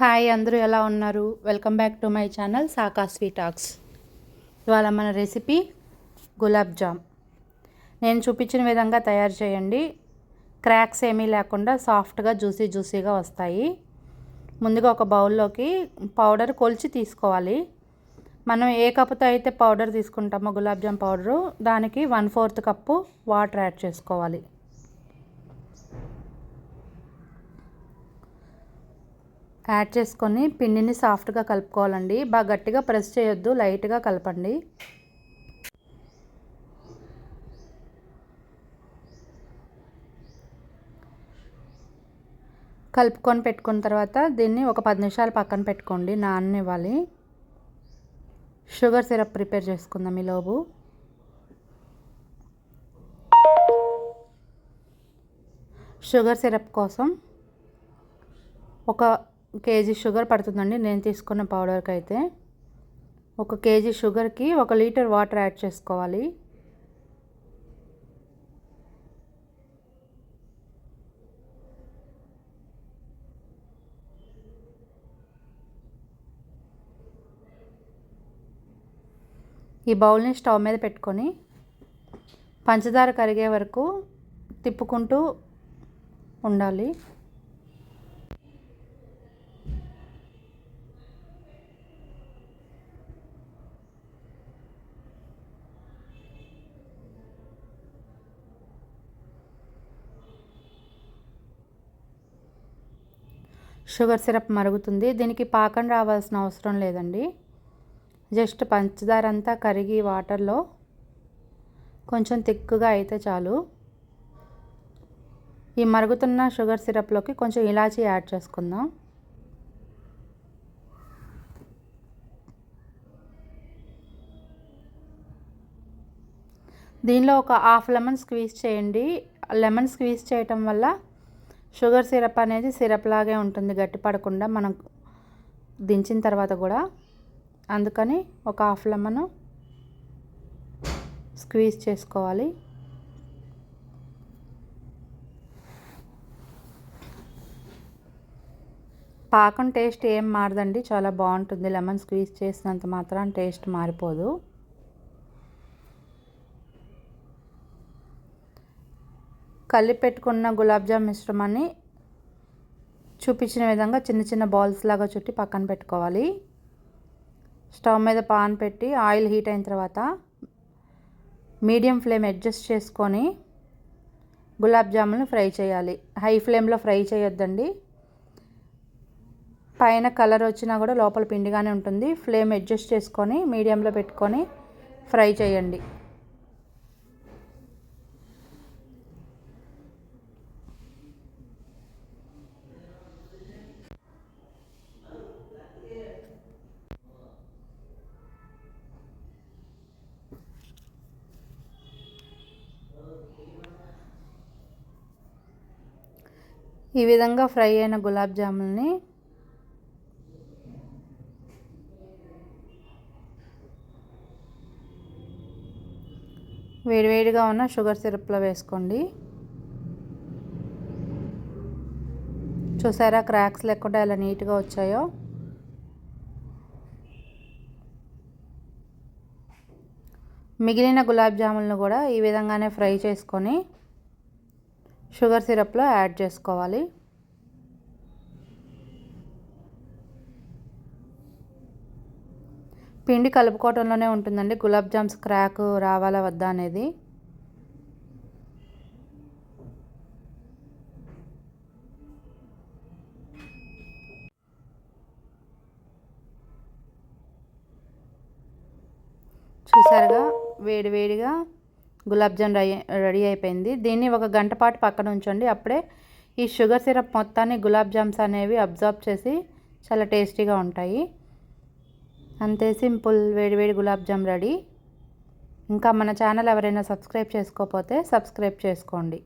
Hi అందరూ ఎలా ఉన్నారు? Welcome back to my channel Saka sweet talks. ఇవాళ మన రెసిపీ గులాబ్ జామ్. నేను చూపించిన విధంగా తయారు చేయండి. క్రాక్స్ ఏమీ లేకుండా సాఫ్ట్గా జ్యూసీ జ్యూసీగా వస్తాయి. ముందుగా ఒక బౌల్లోకి పౌడర్ కొలిచి తీసుకోవాలి. మనం ఏ కప్పుతో అయితే పౌడర్ తీసుకుంటామో గులాబ్ జామ్ పౌడరు దానికి one fourth cup water add చేసుకోవాలి. యాడ్ చేసుకొని పిండిని సాఫ్ట్గా కలుపుకోవాలండి. బాగా గట్టిగా ప్రెస్ చేయొద్దు లైట్గా కలపండి. కలుపుకొని పెట్టుకున్న తర్వాత దీన్ని ఒక పది నిమిషాలు పక్కన పెట్టుకోండి నాననివ్వాలి. షుగర్ సిరప్ ప్రిపేర్ చేసుకుందాం ఈ షుగర్ సిరప్ కోసం ఒక కేజీ షుగర్ పడుతుందండి. నేను తీసుకున్న పౌడర్కి అయితే ఒక కేజీ షుగర్కి ఒక లీటర్ వాటర్ యాడ్ చేసుకోవాలి. ఈ బౌల్ని స్టవ్ మీద పెట్టుకొని పంచదార కరిగే వరకు తిప్పుకుంటూ ఉండాలి. షుగర్ సిరప్ మరుగుతుంది. దీనికి పాకం రావాల్సిన అవసరం లేదండి. జస్ట్ పంచదార అంతా కరిగి వాటర్లో కొంచెం తిక్కుగా అయితే చాలు. ఈ మరుగుతున్న షుగర్ సిరప్లోకి కొంచెం ఇలాచీ యాడ్ చేసుకుందాం. దీనిలో ఒక హాఫ్ లెమన్ స్క్వీజ్ చేయండి. లెమన్ స్క్వీజ్ చేయటం వల్ల షుగర్ సిరప్ అనేది సిరప్ లాగే ఉంటుంది గట్టి పడకుండా మనం దించిన తర్వాత కూడా. అందుకని ఒక హాఫ్ లెమన్ స్క్వీజ్ చేసుకోవాలి. పాకం టేస్ట్ ఏం మారదండి చాలా బాగుంటుంది. లెమన్ స్క్వీజ్ చేసినంత మాత్రం టేస్ట్ మారిపోదు. కలిపెట్టుకున్న గులాబ్జామ్ మిశ్రమాన్ని చూపించిన విధంగా చిన్న చిన్న బాల్స్ లాగా చుట్టి పక్కన పెట్టుకోవాలి. స్టవ్ మీద పాన్ పెట్టి ఆయిల్ హీట్ అయిన తర్వాత మీడియం ఫ్లేమ్ అడ్జస్ట్ చేసుకొని గులాబ్ జామున్ ఫ్రై చేయాలి. హై ఫ్లేమ్లో ఫ్రై చేయొద్దండి. పైన కలర్ వచ్చినా కూడా లోపల పిండిగానే ఉంటుంది. ఫ్లేమ్ అడ్జస్ట్ చేసుకొని మీడియంలో పెట్టుకొని ఫ్రై చేయండి. ఈ విధంగా ఫ్రై అయిన గులాబ్ జాములని వేడివేడిగా ఉన్న షుగర్ సిరప్లో వేసుకోండి. చూసారా క్రాక్స్ లేకుండా ఎలా నీట్గా వచ్చాయో? మిగిలిన గులాబ్ జాములను కూడా ఈ విధంగానే ఫ్రై చేసుకొని షుగర్ సిరప్లో యాడ్ చేసుకోవాలి. పిండి కలుపుకోవటంలోనే ఉంటుందండి. గులాబ్ జామ్స్ క్రాక్ రావాలా వద్దా అనేది. చూసారుగా వేడి గులాబ్జామ్ రెడీ రెడీ అయిపోయింది. దీన్ని ఒక గంట పాటు పక్కన ఉంచండి. అప్పుడే ఈ షుగర్ సిరప్ మొత్తాన్ని గులాబ్ జామ్స్ అనేవి అబ్జర్బ్ చేసి చాలా టేస్టీగా ఉంటాయి. అంతే సింపుల్ వేడివేడి గులాబ్ జామ్ రెడీ. ఇంకా మన ఛానల్ ఎవరైనా సబ్స్క్రైబ్ చేసుకోకపోతే సబ్స్క్రైబ్ చేసుకోండి.